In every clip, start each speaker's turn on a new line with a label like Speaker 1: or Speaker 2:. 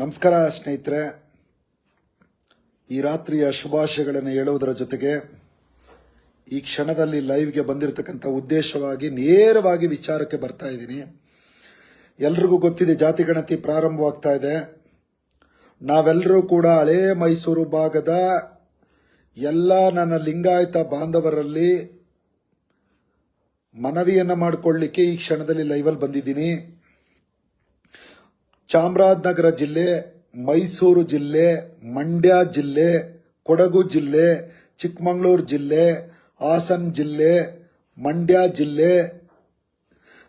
Speaker 1: ನಮಸ್ಕಾರ ಸ್ನೇಹಿತರೆ. ಈ ರಾತ್ರಿಯ ಶುಭಾಶಯಗಳನ್ನು ಹೇಳುವುದರ ಜೊತೆಗೆ ಈ ಕ್ಷಣದಲ್ಲಿ ಲೈವ್ಗೆ ಬಂದಿರತಕ್ಕಂಥ ಉದ್ದೇಶವಾಗಿ ನೇರವಾಗಿ ವಿಚಾರಕ್ಕೆ ಬರ್ತಾ ಇದ್ದೀನಿ. ಎಲ್ರಿಗೂ ಗೊತ್ತಿದೆ, ಜಾತಿ ಗಣತಿ ಪ್ರಾರಂಭವಾಗ್ತಾ ಇದೆ. ನಾವೆಲ್ಲರೂ ಕೂಡ ಹಳೇ ಮೈಸೂರು ಭಾಗದ ಎಲ್ಲ ನನ್ನ ಲಿಂಗಾಯತ ಬಾಂಧವರಲ್ಲಿ ಮನವಿಯನ್ನು ಮಾಡಿಕೊಳ್ಳಿಕ್ಕೆ ಈ ಕ್ಷಣದಲ್ಲಿ ಲೈವಲ್ಲಿ ಬಂದಿದ್ದೀನಿ. ಚಾಮರಾಜನಗರ ಜಿಲ್ಲೆ, ಮೈಸೂರು ಜಿಲ್ಲೆ, ಮಂಡ್ಯ ಜಿಲ್ಲೆ, ಕೊಡಗು ಜಿಲ್ಲೆ, ಚಿಕ್ಕಮಗಳೂರು ಜಿಲ್ಲೆ, ಹಾಸನ ಜಿಲ್ಲೆ, ಮಂಡ್ಯ ಜಿಲ್ಲೆ,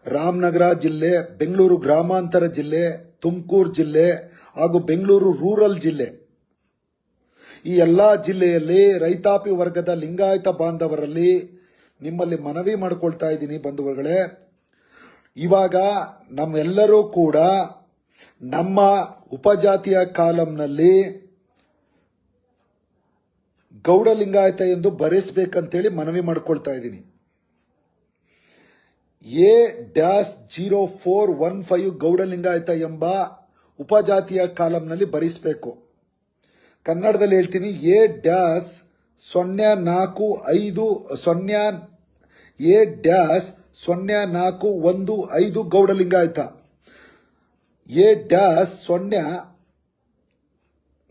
Speaker 1: ರಾಮನಗರ ಜಿಲ್ಲೆ, ಬೆಂಗಳೂರು ಗ್ರಾಮಾಂತರ ಜಿಲ್ಲೆ, ತುಮಕೂರು ಜಿಲ್ಲೆ ಹಾಗೂ ಬೆಂಗಳೂರು ರೂರಲ್ ಜಿಲ್ಲೆ. ಈ ಎಲ್ಲ ಜಿಲ್ಲೆಯಲ್ಲಿ ರೈತಾಪಿ ವರ್ಗದ ಲಿಂಗಾಯತ ಬಾಂಧವರಲ್ಲಿ ನಿಮ್ಮಲ್ಲಿ ಮನವಿ ಮಾಡಿಕೊಳ್ತಾ ಇದ್ದೀನಿ ಬಂಧುಗಳೇ. ಇವಾಗ ನಮ್ಮೆಲ್ಲರೂ ಕೂಡ ನಮ್ಮ ಉಪಜಾತಿಯ ಕಾಲಂನಲ್ಲಿ ಗೌಡ ಲಿಂಗಾಯತ ಎಂದು ಬರೆಸಬೇಕಂತೇಳಿ ಮನವಿ ಮಾಡಿಕೊಳ್ತಾ ಇದ್ದೀನಿ. A dash zero four one five Gowda Lingayat ಎಂಬ ಉಪಜಾತಿಯ ಕಾಲಂನಲ್ಲಿ ಬರೆಸಬೇಕು. ಕನ್ನಡದಲ್ಲಿ ಹೇಳ್ತೀನಿ ಎ ಡ್ಯಾಶ್ ಸೊನ್ನೆ ನಾಲ್ಕು ಐದು ಸೊನ್ನೆ ಎ ಡ್ಯಾಶ್ ಸೊನ್ನೆ ನಾಲ್ಕು ಒಂದು ಐದು ಗೌಡ ಲಿಂಗಾಯತ ಎ ಡ್ಯಾಸ್ ಸೊನ್ನೆ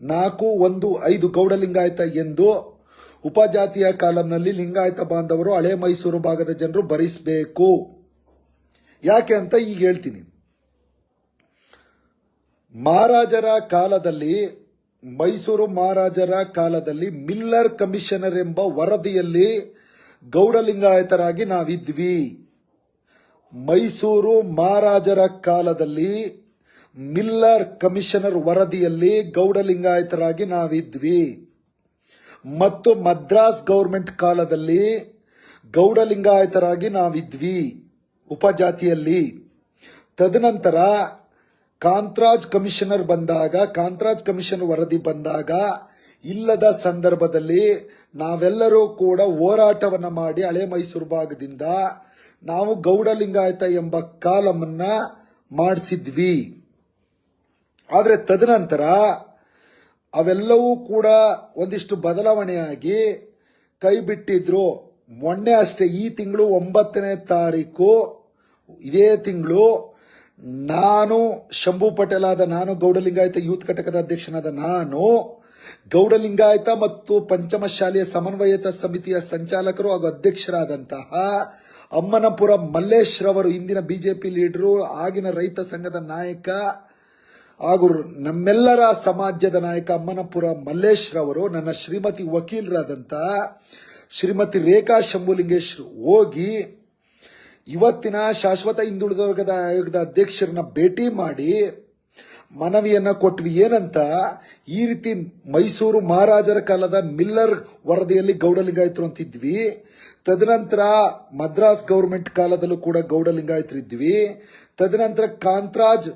Speaker 1: ನಾಲ್ಕು ಒಂದು ಐದು ಗೌಡ ಲಿಂಗಾಯತ ಎಂದು ಉಪಜಾತಿಯ ಕಾಲಂನಲ್ಲಿ ಲಿಂಗಾಯತ ಬಾಂಧವರು ಹಳೆ ಮೈಸೂರು ಭಾಗದ ಜನರು ಭರಿಸಬೇಕು. ಯಾಕೆ ಅಂತ ಈಗ ಹೇಳ್ತೀನಿ. ಮಹಾರಾಜರ ಕಾಲದಲ್ಲಿ, ಮೈಸೂರು ಮಹಾರಾಜರ ಕಾಲದಲ್ಲಿ ಮಿಲ್ಲರ್ ಕಮಿಷನರ್ ಎಂಬ ವರದಿಯಲ್ಲಿ ಗೌಡಲಿಂಗಾಯತರಾಗಿ ನಾವಿದ್ವಿ. ಮೈಸೂರು ಮಹಾರಾಜರ ಕಾಲದಲ್ಲಿ ಮಿಲ್ಲರ್ ಕಮಿಷನರ್ ವರದಿಯಲ್ಲಿ ಗೌಡಲಿಂಗಾಯತರಾಗಿ ನಾವಿದ್ವಿ. ಮತ್ತು ಮದ್ರಾಸ್ ಗೌರ್ಮೆಂಟ್ ಕಾಲದಲ್ಲಿ ಗೌಡಲಿಂಗಾಯತರಾಗಿ ನಾವಿದ್ವಿ ಉಪಜಾತಿಯಲ್ಲಿ. ತದನಂತರ ಕಾಂತರಾಜ್ ಕಮಿಷನರ್ ಬಂದಾಗ, ಕಾಂತರಾಜ್ ಕಮಿಷನ್ ವರದಿ ಬಂದಾಗ ಇಲ್ಲದ ಸಂದರ್ಭದಲ್ಲಿ ನಾವೆಲ್ಲರೂ ಕೂಡ ಹೋರಾಟವನ್ನ ಮಾಡಿ ಹಳೆ ಮೈಸೂರು ಭಾಗದಿಂದ ನಾವು ಗೌಡಲಿಂಗಾಯತ ಎಂಬ ಕಾಲಮನ್ನ ಮಾಡಿಸಿದ್ವಿ. ಆದರೆ ತದನಂತರ ಅವೆಲ್ಲವೂ ಕೂಡ ಒಂದಿಷ್ಟು ಬದಲಾವಣೆಯಾಗಿ ಕೈ ಬಿಟ್ಟಿದ್ರು. ಮೊನ್ನೆ ಅಷ್ಟೇ ಈ ತಿಂಗಳು ಒಂಬತ್ತನೇ ತಾರೀಕು, ಇದೇ ತಿಂಗಳು ನಾನು ಶಂಭು ಪಟೇಲ್ ಆದ ನಾನು, ಗೌಡಲಿಂಗಾಯತ ಯೂತ್ ಘಟಕದ ಅಧ್ಯಕ್ಷನಾದ ನಾನು, ಗೌಡಲಿಂಗಾಯತ ಮತ್ತು ಪಂಚಮಶಾಲೆಯ ಸಮನ್ವಯತ ಸಮಿತಿಯ ಸಂಚಾಲಕರು ಹಾಗೂ ಅಧ್ಯಕ್ಷರಾದಂತಹ ಅಮ್ಮನಪುರ ಮಲ್ಲೇಶ್ ರವರು ಇಂದಿನ ಬಿಜೆಪಿ ಲೀಡರು, ಆಗಿನ ರೈತ ಸಂಘದ ನಾಯಕ ಹಾಗೂ ನಮ್ಮೆಲ್ಲರ ಸಮಾಜದ ನಾಯಕ ಅಮ್ಮನಪುರ ಮಲ್ಲೇಶ್ ರವರು ನನ್ನ ಶ್ರೀಮತಿ ವಕೀಲರಾದಂತ ಶ್ರೀಮತಿ ರೇಖಾ ಶಂಭುಲಿಂಗೇಶ್ ಹೋಗಿ ಇವತ್ತಿನ ಶಾಶ್ವತ ಹಿಂದುಳಿದ ವರ್ಗದ ಆಯೋಗದ ಅಧ್ಯಕ್ಷರನ್ನ ಭೇಟಿ ಮಾಡಿ ಮನವಿಯನ್ನ ಕೊಟ್ವಿ. ಏನಂತ? ಈ ರೀತಿ ಮೈಸೂರು ಮಹಾರಾಜರ ಕಾಲದ ಮಿಲ್ಲರ್ ವರದಿಯಲ್ಲಿ ಗೌಡಲಿಂಗಾಯತರು ಅಂತಿದ್ವಿ. ತದನಂತರ ಮದ್ರಾಸ್ ಗೌರ್ಮೆಂಟ್ ಕಾಲದಲ್ಲೂ ಕೂಡ ಗೌಡಲಿಂಗಾಯತರು ಇದ್ವಿ ತದನಂತರ ಕಾಂತರಾಜ್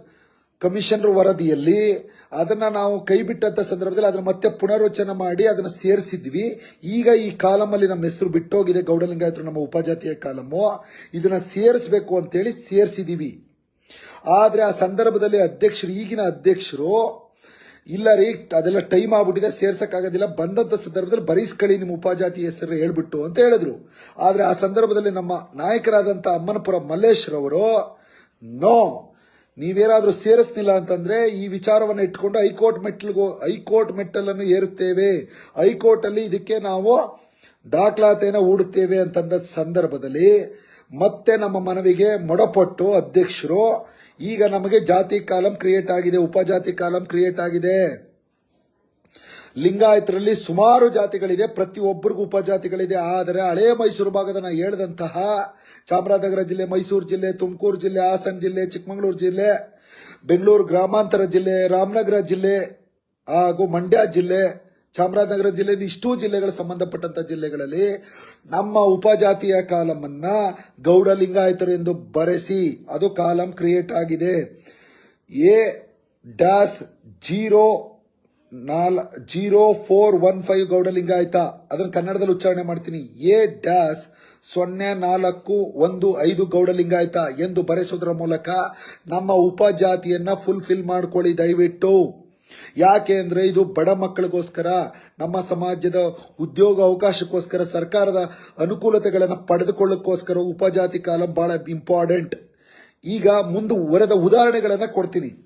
Speaker 1: ಕಮಿಷನರ್ ವರದಿಯಲ್ಲಿ ಅದನ್ನ ನಾವು ಕೈ ಬಿಟ್ಟಂತ ಸಂದರ್ಭದಲ್ಲಿ ಅದನ್ನ ಮತ್ತೆ ಪುನರ್ರಚನೆ ಮಾಡಿ ಅದನ್ನ ಸೇರಿಸಿದ್ವಿ. ಈಗ ಈ ಕಾಲಮಲ್ಲಿ ನಮ್ಮ ಹೆಸರು ಬಿಟ್ಟೋಗಿದೆ. ಗೌಡಲಿಂಗಾಯತ್ರ ನಮ್ಮ ಉಪಜಾತಿಯ ಕಾಲಮು. ಇದನ್ನ ಸೇರಿಸಬೇಕು ಅಂತೇಳಿ ಸೇರಿಸಿದೀವಿ. ಆದರೆ ಆ ಸಂದರ್ಭದಲ್ಲಿ ಅಧ್ಯಕ್ಷರು, ಈಗಿನ ಅಧ್ಯಕ್ಷರು, ಇಲ್ಲ ರೀ, ಅದೆಲ್ಲ ಟೈಮ್ ಆಗ್ಬಿಟ್ಟಿದೆ, ಸೇರ್ಸಕ್ಕಾಗೋದಿಲ್ಲ. ಬಂದಂತ ಸಂದರ್ಭದಲ್ಲಿ ಬರೀಸ್ಕಳಿ ನಿಮ್ಮ ಉಪಜಾತಿ ಹೆಸರು ಹೇಳ್ಬಿಟ್ಟು ಅಂತ ಹೇಳಿದ್ರು. ಆದರೆ ಆ ಸಂದರ್ಭದಲ್ಲಿ ನಮ್ಮ ನಾಯಕರಾದಂತ ಅಮ್ಮನಪುರ ಮಲ್ಲೇಶ್ರವರು ನೋ. ನೀವೇನಾದ್ರೂ ಸೇರಿಸ್ತಿಲ್ಲ ಅಂತಂದ್ರೆ ಈ ವಿಚಾರವನ್ನು ಇಟ್ಕೊಂಡು ಹೈಕೋರ್ಟ್ ಮೆಟ್ಲಿಗೂ ಹೈಕೋರ್ಟ್ ಮೆಟ್ಟಲನ್ನು ಏರುತ್ತೇವೆ. ಹೈಕೋರ್ಟ್ ಅಲ್ಲಿ ಇದಕ್ಕೆ ನಾವು ದಾಖಲಾತಿಯನ್ನು ಹೂಡುತ್ತೇವೆ ಅಂತಂದ ಸಂದರ್ಭದಲ್ಲಿ ಮತ್ತೆ ನಮ್ಮ ಮನವಿಗೆ ಮೊಡಪಟ್ಟು ಅಧ್ಯಕ್ಷರು, ಈಗ ನಮಗೆ ಜಾತಿ ಕಾಲಂ ಕ್ರಿಯೇಟ್ ಆಗಿದೆ, ಉಪಜಾತಿ ಕಾಲಂ ಕ್ರಿಯೇಟ್ ಆಗಿದೆ. ಲಿಂಗಾಯತರಲ್ಲಿ ಸುಮಾರು ಜಾತಿಗಳಿದೆ, ಪ್ರತಿಯೊಬ್ಬರಿಗೂ ಉಪಜಾತಿಗಳಿದೆ. ಆದರೆ ಹಳೆಯ ಮೈಸೂರು ಭಾಗದ ನಾನು ಹೇಳಿದಂತಹ ಚಾಮರಾಜನಗರ ಜಿಲ್ಲೆ, ಮೈಸೂರು ಜಿಲ್ಲೆ, ತುಮಕೂರು ಜಿಲ್ಲೆ, ಹಾಸನ ಜಿಲ್ಲೆ, ಚಿಕ್ಕಮಗಳೂರು ಜಿಲ್ಲೆ, ಬೆಂಗಳೂರು ಗ್ರಾಮಾಂತರ ಜಿಲ್ಲೆ, ರಾಮನಗರ ಜಿಲ್ಲೆ ಹಾಗೂ ಮಂಡ್ಯ ಜಿಲ್ಲೆ, ಚಾಮರಾಜನಗರ ಜಿಲ್ಲೆ, ಇಷ್ಟೂ ಜಿಲ್ಲೆಗಳ ಸಂಬಂಧಪಟ್ಟಂತ ಜಿಲ್ಲೆಗಳಲ್ಲಿ ನಮ್ಮ ಉಪಜಾತಿಯ ಕಾಲಮನ್ನ ಗೌಡ ಲಿಂಗಾಯತರು ಎಂದು ಬರೆಸಿ ಅದು ಕಾಲಂ ಕ್ರಿಯೇಟ್ ಆಗಿದೆ. ಎ ಡ್ಯಾಸ್ ಜೀರೋ ನಾಲ್ ಜೀರೋ ಫೋರ್ ಒನ್ ಫೈವ್ ಗೌಡಲಿಂಗ ಆಯ್ತಾ? ಅದನ್ನು ಕನ್ನಡದಲ್ಲಿ ಉಚ್ಚಾರಣೆ ಮಾಡ್ತೀನಿ. ಎ ಡ್ಯಾಸ್ ಸೊನ್ನೆ ನಾಲ್ಕು ಒಂದು ಐದು ಗೌಡಲಿಂಗ ಆಯ್ತಾ? ಎಂದು ಬರೆಸೋದ್ರ ಮೂಲಕ ನಮ್ಮ ಉಪಜಾತಿಯನ್ನ ಫುಲ್ಫಿಲ್ ಮಾಡ್ಕೊಳ್ಳಿ ದಯವಿಟ್ಟು. ಯಾಕೆ ಅಂದ್ರೆ ಇದು ಬಡ ಮಕ್ಕಳಿಗೋಸ್ಕರ, ನಮ್ಮ ಸಮಾಜದ ಉದ್ಯೋಗ ಅವಕಾಶಕ್ಕೋಸ್ಕರ, ಸರ್ಕಾರದ ಅನುಕೂಲತೆಗಳನ್ನು ಪಡೆದುಕೊಳ್ಳೋಕ್ಕೋಸ್ಕರ ಉಪಜಾತಿ ಕಾಲಂ ಬಹಳ ಇಂಪಾರ್ಟೆಂಟ್ ಈಗ ಮುಂದುವರೆದ ಉದಾಹರಣೆಗಳನ್ನು ಕೊಡ್ತೀನಿ.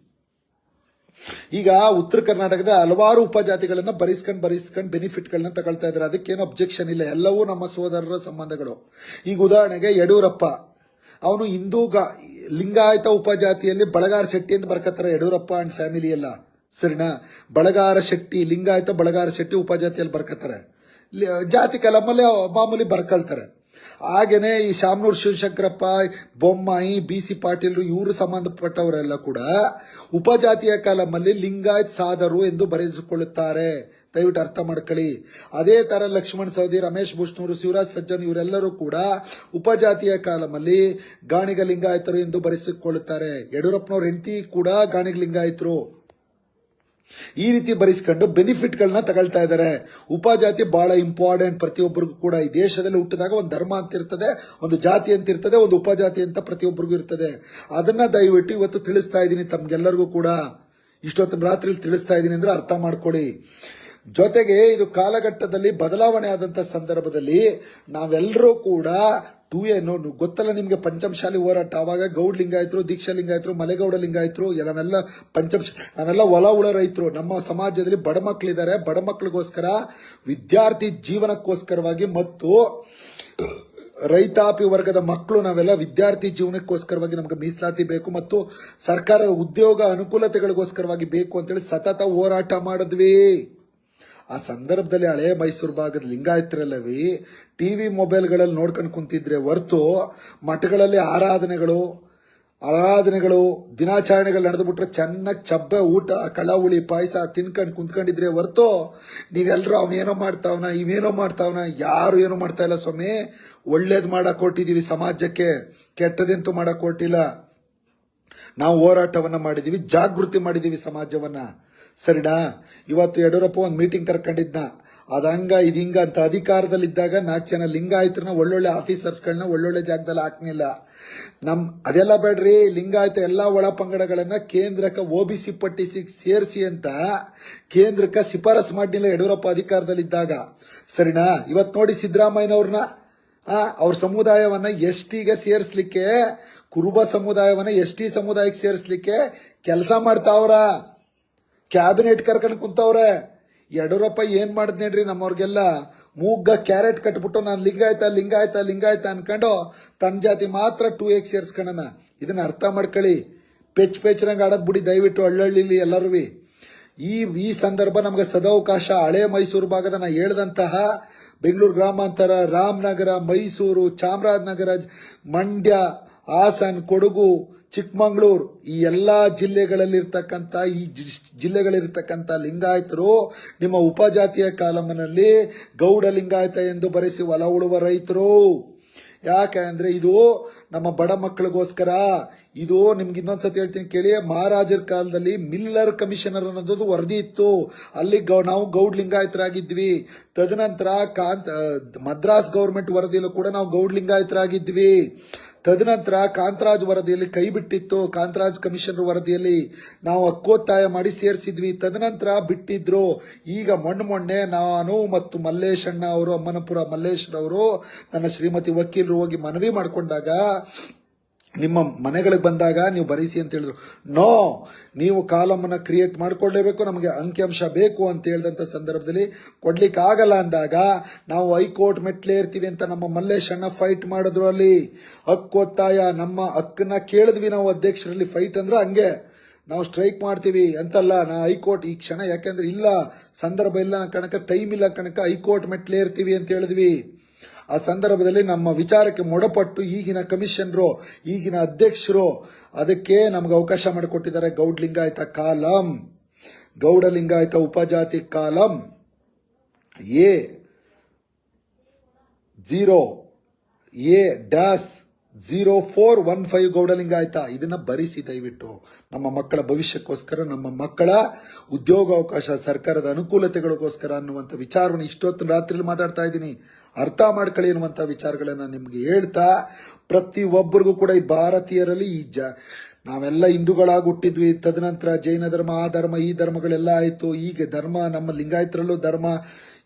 Speaker 1: ಈಗ ಉತ್ತರ ಕರ್ನಾಟಕದ ಹಲವಾರು ಉಪಜಾತಿಗಳನ್ನ ಬರಿಸ್ಕೊಂಡು ಬರಿಸ್ಕೊಂಡು ಬೆನಿಫಿಟ್ಗಳನ್ನ ತಗೊಳ್ತಾ ಇದ್ದಾರೆ ಅದಕ್ಕೇನು ಅಬ್ಜೆಕ್ಷನ್ ಇಲ್ಲ. ಎಲ್ಲವೂ ನಮ್ಮ ಸೋದರರ ಸಂಬಂಧಗಳು. ಈಗ ಉದಾಹರಣೆಗೆ ಯಡಿಯೂರಪ್ಪ. ಅವನು ಹಿಂದೂ ಲಿಂಗಾಯತ ಉಪಜಾತಿಯಲ್ಲಿ ಬಳಗಾರ ಶೆಟ್ಟಿ ಅಂತ ಬರ್ಕತ್ತಾರೆ ಯಡಿಯೂರಪ್ಪ ಅಂಡ್ ಫ್ಯಾಮಿಲಿ ಎಲ್ಲ. ಸರಿನಾ? ಬಳಗಾರ ಶೆಟ್ಟಿ, ಲಿಂಗಾಯತ ಬಳಗಾರ ಶೆಟ್ಟಿ ಉಪಜಾತಿಯಲ್ಲಿ ಬರ್ಕತ್ತಾರೆ. ಜಾತಿ ಕಲಮಲ್ಲಿ ಮಾಮೂಲಿ ಬರ್ಕೊಳ್ತಾರೆ. ಹಾಗೇನೆ ಈ ಶಾಮನೂರ್ ಶಿವಶಂಕರಪ್ಪ, ಬೊಮ್ಮಾಯಿ, ಬಿ ಸಿ ಪಾಟೀಲ್ ಇವರು ಸಂಬಂಧಪಟ್ಟವರೆಲ್ಲ ಕೂಡ ಉಪಜಾತಿಯ ಕಾಲಮಲ್ಲಿ ಲಿಂಗಾಯತ್ ಸಾದರು ಎಂದು ಬರೆಸಿಕೊಳ್ಳುತ್ತಾರೆ. ದಯವಿಟ್ಟು ಅರ್ಥ ಮಾಡ್ಕೊಳ್ಳಿ. ಅದೇ ತರ ಲಕ್ಷ್ಮಣ್ ಸೌದಿ ರಮೇಶ್ ಬುಷ್ಣೂರು ಶಿವರಾಜ್ ಸಜ್ಜನ್ ಇವರೆಲ್ಲರೂ ಕೂಡ ಉಪಜಾತಿಯ ಕಾಲಮಲ್ಲಿ ಗಾಣಿಗ ಲಿಂಗಾಯತರು ಎಂದು ಬರೆಸಿಕೊಳ್ಳುತ್ತಾರೆ. ಯಡಿಯೂರಪ್ಪನವ್ರ ಹೆಂಡತಿ ಕೂಡ ಗಾಣಿಗ ಲಿಂಗಾಯತರು. ಈ ರೀತಿ ಬರೆಸ್ಕೊಂಡು ಬೆನಿಫಿಟ್ಗಳನ್ನ ತಗೊಳ್ತಾ ಇದ್ದಾರೆ. ಉಪಜಾತಿ ಬಹಳ ಇಂಪಾರ್ಟೆಂಟ್ ಪ್ರತಿಯೊಬ್ಬರಿಗೂ ಕೂಡ ಈ ದೇಶದಲ್ಲಿ ಹುಟ್ಟಿದಾಗ ಒಂದು ಧರ್ಮ ಅಂತ ಇರ್ತದೆ, ಒಂದು ಜಾತಿ ಅಂತ ಇರ್ತದೆ, ಒಂದು ಉಪಜಾತಿ ಅಂತ ಪ್ರತಿಯೊಬ್ಬರಿಗೂ ಇರ್ತದೆ. ಅದನ್ನ ದಯವಿಟ್ಟು ಇವತ್ತು ತಿಳಿಸ್ತಾ ಇದ್ದೀನಿ ತಮ್ಗೆಲ್ಲರಿಗೂ ಕೂಡ. ಇಷ್ಟೊತ್ತು ರಾತ್ರಿ ತಿಳಿಸ್ತಾ ಇದ್ದೀನಿ ಅಂದ್ರೆ ಅರ್ಥ ಮಾಡ್ಕೊಳ್ಳಿ. ಜೊತೆಗೆ ಇದು ಕಾಲಘಟ್ಟದಲ್ಲಿ ಬದಲಾವಣೆ ಆದಂತ ಸಂದರ್ಭದಲ್ಲಿ ನಾವೆಲ್ಲರೂ ಕೂಡ ಟೂ ಏನು ಗೊತ್ತಲ್ಲ ನಿಮ್ಗೆ ಪಂಚಮಶಾಲಿ ಹೋರಾಟ. ಅವಾಗ ಗೌಡ್ ಲಿಂಗಾಯತರು, ದೀಕ್ಷಾ ಲಿಂಗಾಯತರು, ಮಲೆಗೌಡ ಲಿಂಗಾಯತರು ನಾವೆಲ್ಲ ಪಂಚಮ ನಾವೆಲ್ಲ ಒಲ ಉಳ ರೈತರು. ನಮ್ಮ ಸಮಾಜದಲ್ಲಿ ಬಡ ಮಕ್ಕಳಿದ್ದಾರೆ ಬಡ ಮಕ್ಕಳಿಗೋಸ್ಕರ ವಿದ್ಯಾರ್ಥಿ ಜೀವನಕ್ಕೋಸ್ಕರವಾಗಿ ಮತ್ತು ರೈತಾಪಿ ವರ್ಗದ ಮಕ್ಕಳು ನಾವೆಲ್ಲ ವಿದ್ಯಾರ್ಥಿ ಜೀವನಕ್ಕೋಸ್ಕರವಾಗಿ ನಮಗೆ ಮೀಸಲಾತಿ ಬೇಕು ಮತ್ತು ಸರ್ಕಾರದ ಉದ್ಯೋಗ ಅನುಕೂಲತೆಗಳಿಗೋಸ್ಕರವಾಗಿ ಬೇಕು ಅಂತೇಳಿ ಸತತ ಹೋರಾಟ ಮಾಡಿದ್ವಿ. ಆ ಸಂದರ್ಭದಲ್ಲಿ ಹಳೆ ಮೈಸೂರು ಭಾಗದ ಲಿಂಗಾಯತರಲ್ಲವಿ ಟಿ ವಿ ಮೊಬೈಲ್ಗಳಲ್ಲಿ ನೋಡ್ಕೊಂಡು ಕುಂತಿದ್ರೆ ಹೊರತು ಮಠಗಳಲ್ಲಿ ಆರಾಧನೆಗಳು ಆರಾಧನೆಗಳು, ದಿನಾಚರಣೆಗಳು ನಡೆದುಬಿಟ್ರೆ ಚೆನ್ನಾಗಿ ಚಬ್ಬೆ ಊಟ ಕಳ ಹುಳಿ ಪಾಯಸ ತಿನ್ಕೊಂಡು ಕುಂತ್ಕೊಂಡಿದ್ರೆ ಹೊರತು ನೀವೆಲ್ಲರೂ ಅವನೇನೋ ಮಾಡ್ತಾವನ ಇವೇನೋ ಮಾಡ್ತಾವನ, ಯಾರು ಏನೂ ಮಾಡ್ತಾ ಇಲ್ಲ ಸ್ವಾಮಿ. ಒಳ್ಳೇದು ಮಾಡಕ್ ಕೊಟ್ಟಿದ್ದೀವಿ ಸಮಾಜಕ್ಕೆ ಕೆಟ್ಟದಂತೂ ಮಾಡಕ್ಕೆ ಕೊಟ್ಟಿಲ್ಲ ನಾವು ಹೋರಾಟವನ್ನು ಮಾಡಿದೀವಿ, ಜಾಗೃತಿ ಮಾಡಿದೀವಿ ಸಮಾಜವನ್ನ. ಸರಿನಾ? ಇವತ್ತು ಯಡಿಯೂರಪ್ಪ ಒಂದು ಮೀಟಿಂಗ್ ಕರ್ಕೊಂಡಿದ್ನ. ಅದಂಗ, ಇದಿಂಗ ಅಂತ ಅಧಿಕಾರದಲ್ಲಿದ್ದಾಗ ನಾಲ್ಕು ಜನ ಲಿಂಗಾಯತರನ್ನ ಒಳ್ಳೊಳ್ಳೆ ಆಫೀಸರ್ಸ್ಗಳನ್ನ ಒಳ್ಳೊಳ್ಳೆ ಜಾಗದಲ್ಲಿ ಹಾಕ್ನಿಲ್ಲ. ನಮ್, ಅದೆಲ್ಲ ಬೇಡ್ರಿ, ಲಿಂಗಾಯತ ಎಲ್ಲ ಒಳ ಪಂಗಡಗಳನ್ನ ಕೇಂದ್ರಕ್ಕೆ ಸಿ ಪಟ್ಟಿ ಸೇರಿಸಿ ಅಂತ ಕೇಂದ್ರಕ್ಕೆ ಶಿಫಾರಸ್ ಮಾಡಲಿಲ್ಲ ಯಡಿಯೂರಪ್ಪ ಅಧಿಕಾರದಲ್ಲಿದ್ದಾಗ. ಸರಿನಾ? ಇವತ್ತು ನೋಡಿ ಸಿದ್ದರಾಮಯ್ಯನವ್ರನ್ನ ಅವ್ರ ಸಮುದಾಯವನ್ನ ಎಸ್ ಟಿಗೆ ಸೇರಿಸ್ಲಿಕ್ಕೆ, ಕುರುಬ ಸಮುದಾಯವನ್ನ ಎಸ್ ಟಿ ಸಮುದಾಯಕ್ಕೆ ಸೇರಿಸ್ಲಿಕ್ಕೆ ಕೆಲಸ ಮಾಡ್ತಾವ್ರ? ಕ್ಯಾಬಿನೆಟ್ ಕರ್ಕೊಂಡು ಕುಂತವ್ರೆ. ಯಡಿಯೂರಪ್ಪ ಏನ್ ಮಾಡಿದ್ನೇನ್ರಿ ನಮ್ಮವ್ರಿಗೆಲ್ಲ? ಮೂಗ್ಗ ಕ್ಯಾರೆಟ್ ಕಟ್ಬಿಟ್ಟು ನಾನು ಲಿಂಗಾಯ್ತ ಲಿಂಗಾಯ್ತ ಲಿಂಗಾಯ್ತ ಅನ್ಕೊಂಡು ತನ್ನ ಜಾತಿ ಮಾತ್ರ ಟೂ ಎಕ್ಸ್ ಸೇರ್ಸ್ಕೊಳ್ಳೋಣ ಇದನ್ನ ಅರ್ಥ ಮಾಡ್ಕೊಳ್ಳಿ. ಪೆಚ್ ಪೆಚ್ನಂಗೆ ಆಡದ್ ಬಿಡಿ, ದಯವಿಟ್ಟು ಹಳ್ಳಹಳ್ಳಿಲಿ ಎಲ್ಲರೂ ಈ ಈ ಸಂದರ್ಭ ನಮಗೆ ಸದಾವಕಾಶ ಹಳೆ ಮೈಸೂರು ಭಾಗದ ನಾ ಹೇಳ್ದಂತಹ ಬೆಂಗಳೂರು ಗ್ರಾಮಾಂತರ, ರಾಮನಗರ, ಮೈಸೂರು, ಚಾಮರಾಜನಗರ, ಮಂಡ್ಯ ಹಾಸನ್, ಕೊಡಗು, ಚಿಕ್ಕಮಗಳೂರು ಈ ಎಲ್ಲಾ ಜಿಲ್ಲೆಗಳಲ್ಲಿರ್ತಕ್ಕಂಥ, ಈ ಜಿ- ಜಿಲ್ಲೆಗಳಿರ್ತಕ್ಕಂಥ ಲಿಂಗಾಯತರು ನಿಮ್ಮ ಉಪಜಾತಿಯ ಕಾಲಮ್ಮನಲ್ಲಿ ಗೌಡ ಲಿಂಗಾಯತ ಎಂದು ಬರೆಸಿ ಒಲ ಉಳುವ ರೈತರು. ಯಾಕೆ ಅಂದ್ರೆ ಇದು ನಮ್ಮ ಬಡ ಮಕ್ಕಳಿಗೋಸ್ಕರ, ಇದು ನಿಮ್ಗೆ ಇನ್ನೊಂದ್ಸತಿ ಹೇಳ್ತೀನಿ ಕೇಳಿ, ಮಹಾರಾಜರ ಕಾಲದಲ್ಲಿ ಮಿಲ್ಲರ್ ಕಮಿಷನರ್ ಅನ್ನೋದು ವರದಿ ಇತ್ತು. ಅಲ್ಲಿ ಗೌ, ನಾವು ಗೌಡ್ ಲಿಂಗಾಯತರಾಗಿದ್ವಿ. ತದನಂತರ ಕಾಂತ್, ಮದ್ರಾಸ್ ಗೌರ್ಮೆಂಟ್ ವರದಿಯಲ್ಲೂ ಕೂಡ ನಾವು ಗೌಡ್ ಲಿಂಗಾಯತರಾಗಿದ್ವಿ. ತದನಂತರ ಕಾಂತರಾಜ್ ವರದಿಯಲ್ಲಿ ಕೈ ಬಿಟ್ಟಿತ್ತು. ಕಾಂತರಾಜ್ ಕಮಿಷನರ್ ವರದಿಯಲ್ಲಿ ನಾವು ಹಕ್ಕೋತ್ತಾಯ ಮಾಡಿ ಸೇರಿಸಿದ್ವಿ. ತದನಂತರ ಬಿಟ್ಟಿದ್ರು. ಈಗ ಮಣ್ಣು ಮೊನ್ನೆ ನಾನು ಮತ್ತು ಮಲ್ಲೇಶಣ್ಣ ಅವರು, ಅಮ್ಮನಪುರ ಮಲ್ಲೇಶ್ರವರು ನನ್ನ ಶ್ರೀಮತಿ ವಕೀಲರು ಹೋಗಿ ಮನವಿ ಮಾಡಿಕೊಂಡಾಗ ನಿಮ್ಮ ಮನೆಗಳಿಗೆ ಬಂದಾಗ ನೀವು ಬರೀಸಿ ಅಂತ ಹೇಳಿದ್ರು. ನೋ ನೀವು ಕಾಲಮ್ಮನ ಕ್ರಿಯೇಟ್ ಮಾಡ್ಕೊಳ್ಳೇಬೇಕು, ನಮಗೆ ಅಂಕಿಅಂಶ ಬೇಕು ಅಂತ ಹೇಳಿದಂಥ ಸಂದರ್ಭದಲ್ಲಿ ಕೊಡ್ಲಿಕ್ಕೆ ಆಗಲ್ಲ ಅಂದಾಗ ನಾವು ಹೈಕೋರ್ಟ್ ಮೆಟ್ಲೇ ಇರ್ತೀವಿ ಅಂತ ನಮ್ಮ ಮಲ್ಲೇಶ್ ಅಣ್ಣ ಫೈಟ್ ಮಾಡಿದ್ರು ಅಲ್ಲಿ. ಹಕ್ಕೊತ್ತಾಯ, ನಮ್ಮ ಹಕ್ಕನ್ನ ಕೇಳಿದ್ವಿ ನಾವು ಅಧ್ಯಕ್ಷರಲ್ಲಿ ಫೈಟ್ ಅಂದ್ರೆ ಹಂಗೆ. ನಾವು ಸ್ಟ್ರೈಕ್ ಮಾಡ್ತೀವಿ ಅಂತಲ್ಲ, ನಾ ಹೈಕೋರ್ಟ್ ಈ ಕ್ಷಣ ಯಾಕೆಂದ್ರೆ ಇಲ್ಲ, ಸಂದರ್ಭ ಇಲ್ಲ ಕಣಕ ಟೈಮ್ ಇಲ್ಲ ಕಣಕ ಹೈಕೋರ್ಟ್ ಮೆಟ್ಲೇ ಇರ್ತೀವಿ ಅಂತ ಹೇಳಿದ್ವಿ. ಆ ಸಂದರ್ಭದಲ್ಲಿ ನಮ್ಮ ವಿಚಾರಕ್ಕೆ ಮೊಡಪಟ್ಟು ಈಗಿನ ಕಮಿಷನರು, ಈಗಿನ ಅಧ್ಯಕ್ಷರು ಅದಕ್ಕೆ ನಮ್ಗೆ ಅವಕಾಶ ಮಾಡಿಕೊಟ್ಟಿದ್ದಾರೆ. Goud Lingayata column. Gowda Lingayat ಉಪಜಾತಿ column. A zero, A dash zero four one five Gowda Lingayat ಇದನ್ನ ಭರಿಸಿ ದಯವಿಟ್ಟು ನಮ್ಮ ಮಕ್ಕಳ ಭವಿಷ್ಯಕ್ಕೋಸ್ಕರ, ನಮ್ಮ ಮಕ್ಕಳ ಉದ್ಯೋಗಾವಕಾಶ ಸರ್ಕಾರದ ಅನುಕೂಲತೆಗಳಿಗೋಸ್ಕರ ಅನ್ನುವಂಥ ವಿಚಾರವನ್ನು ಇಷ್ಟೊತ್ತು ರಾತ್ರಿಯಲ್ಲಿ ಮಾತಾಡ್ತಾ ಇದ್ದೀನಿ. ಅರ್ಥ ಮಾಡ್ಕೊಳ್ಳಿ ಅನ್ನುವಂಥ ವಿಚಾರಗಳನ್ನು ನಿಮಗೆ ಹೇಳ್ತಾ ಪ್ರತಿ ಒಬ್ಬರಿಗೂ ಕೂಡ ಈ ಭಾರತೀಯರಲ್ಲಿ ಈ ಜ, ನಾವೆಲ್ಲ ಹಿಂದೂಗಳಾಗಿ ಹುಟ್ಟಿದ್ವಿ, ತದನಂತರ ಜೈನ ಧರ್ಮ, ಆ ಧರ್ಮ, ಈ ಧರ್ಮಗಳೆಲ್ಲ ಆಯಿತು ಈಗ ಧರ್ಮ, ನಮ್ಮ ಲಿಂಗಾಯತರಲ್ಲೂ ಧರ್ಮ,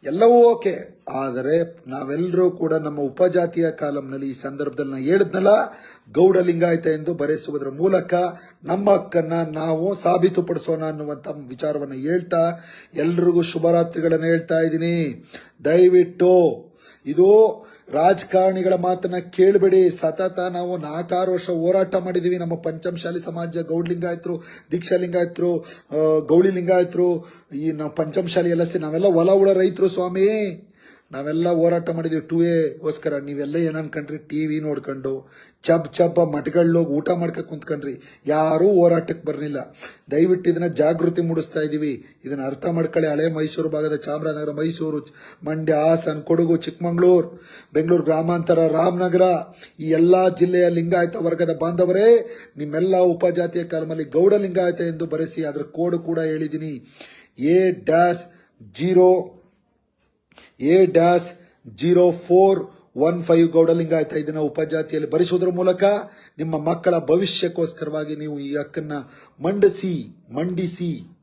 Speaker 1: ಎಲ್ಲವೂ ಓಕೆ. ಆದರೆ ನಾವೆಲ್ಲರೂ ಕೂಡ ನಮ್ಮ ಉಪಜಾತಿಯ ಕಾಲಂನಲ್ಲಿ ಈ ಸಂದರ್ಭದಲ್ಲಿ ನಾ ಹೇಳಿದ್ನಲ್ಲ, ಗೌಡ ಲಿಂಗಾಯತ ಎಂದು ಬರೆಸುವುದರ ಮೂಲಕ ನಮ್ಮ ಹಕ್ಕನ್ನ ನಾವು ಸಾಬೀತುಪಡಿಸೋಣ ಅನ್ನುವಂಥ ವಿಚಾರವನ್ನು ಹೇಳ್ತಾ, ಎಲ್ರಿಗೂ ಶುಭರಾತ್ರಿಗಳನ್ನು ಹೇಳ್ತಾ ಇದ್ದೀನಿ. ದಯವಿಟ್ಟು ಇದು ರಾಜಕಾರಣಿಗಳ ಮಾತನ್ನ ಕೇಳಬೇಡಿ. ಸತತ ನಾವು ನಾಲ್ಕಾರು ವರ್ಷ ಹೋರಾಟ ಮಾಡಿದೀವಿ. ನಮ್ಮ ಪಂಚಮಶಾಲಿ ಸಮಾಜ ಗೌಡ್ ಲಿಂಗಾಯತರು ದೀಕ್ಷಾ ಲಿಂಗಾಯತರು ಆ, ಗೌಳಿ ಲಿಂಗಾಯತರು ಈ ನಾವು ಪಂಚಮಶಾಲಿ ಎಲ್ಲ ಸೇರಿ ನಾವೆಲ್ಲ ಹೊಲ ಉಳ ರೈತರು ಸ್ವಾಮಿ. ನಾವೆಲ್ಲ ಹೋರಾಟ ಮಾಡಿದ್ದೀವಿ ಟೂ ಎಗೋಸ್ಕರ ನೀವೆಲ್ಲ ಏನು ಅನ್ಕೊಂಡ್ರಿ ಟಿವಿ ನೋಡ್ಕೊಂಡು, ಚಬ್ ಚಬ್ಬ ಮಠಗಳೋಗಿ ಊಟ ಮಾಡ್ಕೊಂಡು ಕುಂತ್ಕೊಂಡ್ರಿ. ಯಾರೂ ಹೋರಾಟಕ್ಕೆ ಬರಲಿಲ್ಲ. ದಯವಿಟ್ಟು ಇದನ್ನ ಜಾಗೃತಿ ಮೂಡಿಸ್ತಾ ಇದೀವಿ. ಇದನ್ನ ಅರ್ಥ ಮಾಡ್ಕೊಳ್ಳಿ. ಹಳೆ ಮೈಸೂರು ಭಾಗದ ಚಾಮರಾಜನಗರ, ಮೈಸೂರು, ಮಂಡ್ಯ, ಹಾಸನ್, ಕೊಡಗು, ಚಿಕ್ಕಮಂಗ್ಳೂರು, ಬೆಂಗಳೂರು ಗ್ರಾಮಾಂತರ, ರಾಮನಗರ, ಈ ಎಲ್ಲ ಜಿಲ್ಲೆಯ ಲಿಂಗಾಯತ ವರ್ಗದ ಬಾಂಧವರೇ, ನಿಮ್ಮೆಲ್ಲ ಉಪಜಾತಿಯ ಕಾಲಮಲ್ಲಿ ಗೌಡ ಲಿಂಗಾಯತ ಎಂದು ಬರೆಸಿ ಅದರ ಕೋಡ್ ಕೂಡ ಹೇಳಿದ್ದೀನಿ A dash zero A dash zero four one five Gowda Lingayat ಇದನ್ನ ಉಪಜಾತಿಯಲ್ಲಿ ಭರಿಸುವುದರ ಮೂಲಕ ನಿಮ್ಮ ಮಕ್ಕಳ ಭವಿಷ್ಯಕ್ಕೋಸ್ಕರವಾಗಿ ನೀವು ಈ ಹಕ್ಕನ್ನ ಮಂಡಿಸಿ ಮಂಡಿಸಿ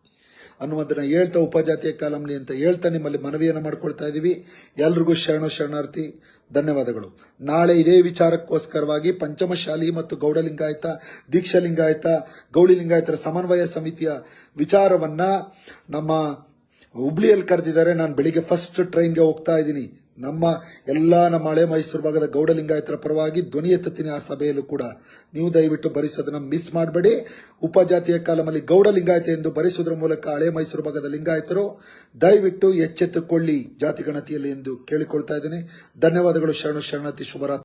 Speaker 1: ಅನ್ನುವುದನ್ನ ಹೇಳ್ತಾ ಉಪಜಾತಿಯ ಕಾಲಂಲಿ ಅಂತ ಹೇಳ್ತಾ ನಿಮ್ಮಲ್ಲಿ ಮನವಿಯನ್ನು ಮಾಡ್ಕೊಳ್ತಾ ಇದ್ದೀವಿ ಎಲ್ರಿಗೂ ಶರಣು ಶರಣಾರ್ಥಿ, ಧನ್ಯವಾದಗಳು. ನಾಳೆ ಇದೇ ವಿಚಾರಕ್ಕೋಸ್ಕರವಾಗಿ ಪಂಚಮಶಾಲಿ ಮತ್ತು ಗೌಡಲಿಂಗಾಯತ, ದೀಕ್ಷಾಲಿಂಗಾಯತ, ಗೌಳಿಲಿಂಗಾಯತರ ಸಮನ್ವಯ ಸಮಿತಿಯ ವಿಚಾರವನ್ನ ನಮ್ಮ ಹುಬ್ಳಿಯಲ್ಲಿ ಕರೆದಿದ್ದಾರೆ, ನಾನು ಬೆಳಿಗ್ಗೆ ಫಸ್ಟ್ ಟ್ರೈನ್ಗೆ ಹೋಗ್ತಾ ಇದ್ದೀನಿ. ನಮ್ಮ ಎಲ್ಲ ನಮ್ಮ ಹಳೆ ಮೈಸೂರು ಭಾಗದ ಗೌಡಲಿಂಗಾಯತರ ಪರವಾಗಿ ಧ್ವನಿ ಎತ್ತುತ್ತೀನಿ ಆ ಸಭೆಯಲ್ಲೂ ಕೂಡ. ನೀವು ದಯವಿಟ್ಟು ಭರಿಸೋದನ್ನ ಮಿಸ್ ಮಾಡಬೇಡಿ. ಉಪಜಾತಿಯ ಕಾಲಮಲ್ಲಿ ಗೌಡಲಿಂಗಾಯತ ಎಂದು ಭರಿಸುವುದರ ಮೂಲಕ ಹಳೆ ಮೈಸೂರು ಭಾಗದ ಲಿಂಗಾಯತರು ದಯವಿಟ್ಟು ಎಚ್ಚೆತ್ತುಕೊಳ್ಳಿ ಜಾತಿ ಗಣತಿಯಲ್ಲಿ ಎಂದು ಕೇಳಿಕೊಳ್ತಾ ಇದ್ದೀನಿ. ಧನ್ಯವಾದಗಳು, ಶರಣು ಶರಣತಿ ಶುಭರಾತ್ರಿ.